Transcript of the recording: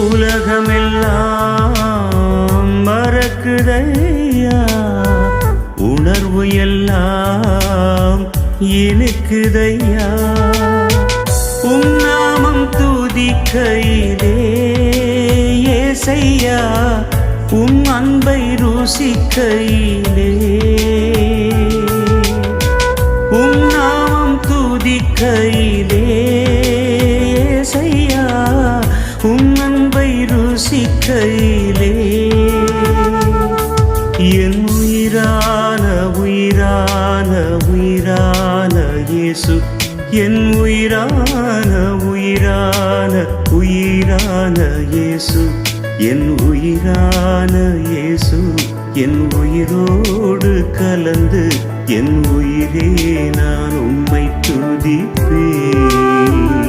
உலகமெல்லாம் மறக்குதையா? உணர்வு எல்லாம் இனிக்குதையா? உன்னாமம் நாமம் துதிக்கையிலே ஏசையா? உன் அன்பை ருசிக்கையிலே உன்னாமம் நாமம் துதிக்கையிலே ஏசையா? உன் சிக்கையிலே. என் உயிரான உயிரான உயிரான இயேசு. என் உயிரான உயிரான உயிரான இயேசு. என் உயிரான இயேசு. என் உயிரோடு கலந்து என் உயிரே நான் உம்மை துதிப்பேன்.